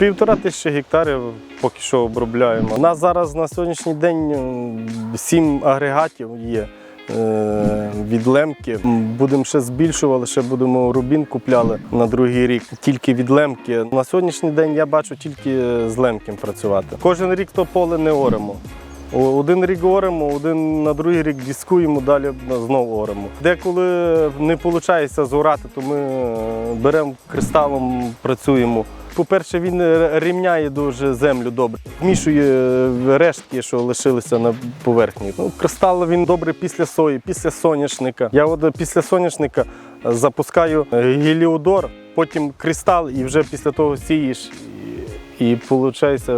Півтора тисячі гектарів поки що обробляємо. У нас зараз на сьогоднішній день сім агрегатів є. е, Від лемки будемо ще збільшували, ще будемо рубін купляли на другий рік. Тільки від лемки. На сьогоднішній день я бачу тільки з лемким працювати. Кожен рік то поле не оремо. Один рік оремо, один на другий рік дискуємо, далі знову оремо. Деколи не виходить зорати, то ми е, беремо кристалом, працюємо. По-перше, він рівняє дуже землю добре, змішує е, рештки, що лишилися на поверхні. Ну, кристал він добре після сої, після соняшника. Я от е, після соняшника е, запускаю е, геліодор, потім кристал, і вже після того сієш, і виходить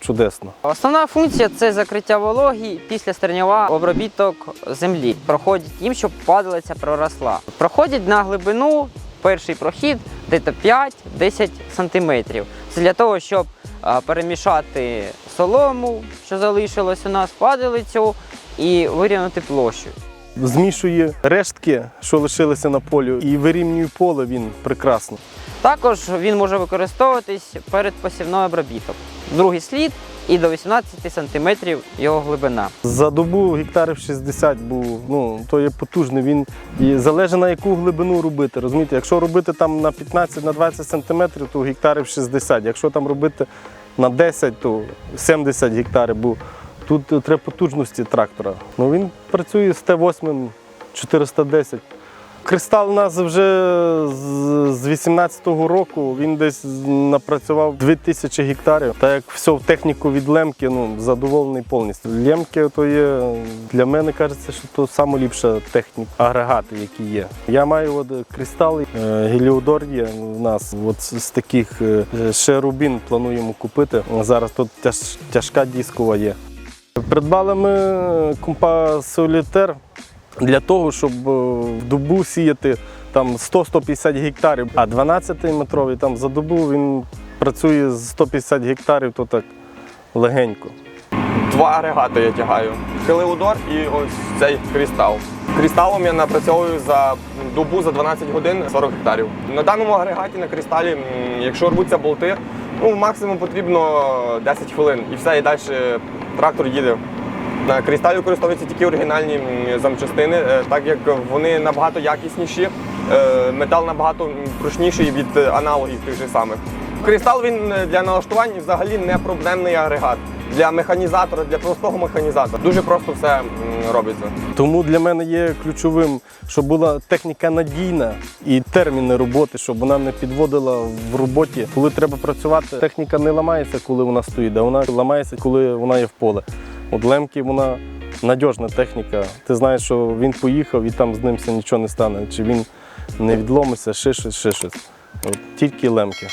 чудесно. Основна функція це закриття вологі після стерньова обробіток землі. Проходять їм, щоб падалиця проросла. Проходять на глибину перший прохід десь 5-10 сантиметрів. Це для того, щоб перемішати солому, що залишилось у нас, падалицю і вирівняти площу. Змішує рештки, що лишилися на полі, і вирівнює поле він прекрасно. Також він може використовуватись перед посівною обробіток. Другий слід і до 18 сантиметрів його глибина. За добу гектарів 60 був, ну то є потужний. Він і залежить на яку глибину робити. Розумієте, якщо робити там на 15 на 20 сантиметрів, то гектарів 60. Якщо там робити на 10, то 70 гектарів. Бо тут треба потужності трактора. Ну він працює з Т8 410. Кристал у нас вже з- з 18-го року він десь напрацював 2000 гектарів. Так як все в техніку від лемки, ну задоволений повністю. Лемки то є для мене кажеться, що то найліпша техніка, агрегати, які є. Я маю от кристал, е, геліодор є в нас. От з таких е, ще рубін плануємо купити. Зараз тут тяж, тяжка дискова є. Придбали ми компа Солітер для того, щоб е, в добу сіяти там 100-150 гектарів, а 12-метровий там за добу він працює з 150 гектарів, то так легенько. Два агрегати я тягаю. Хелеудор і ось цей крістал. Крісталом я напрацьовую за добу за 12 годин 40 гектарів. На даному агрегаті на крісталі, якщо рвуться болти, ну максимум потрібно 10 хвилин і все, і далі трактор їде. На кристалі використовуються тільки оригінальні замчастини, е, так як вони набагато якісніші, е, метал набагато прочніший від аналогів тих же самих. Кристал він е, для налаштувань взагалі не проблемний агрегат. Для механізатора, для простого механізатора. Дуже просто все робиться. Тому для мене є ключовим, щоб була техніка надійна і терміни роботи, щоб вона не підводила в роботі. Коли треба працювати, техніка не ламається, коли вона стоїть, а вона ламається, коли вона є в поле. От лемки вона надіжна техніка. Ти знаєш, що він поїхав і там з ним нічого не стане. Чи він не відломиться, ще щось, ще щось. Тільки лемки.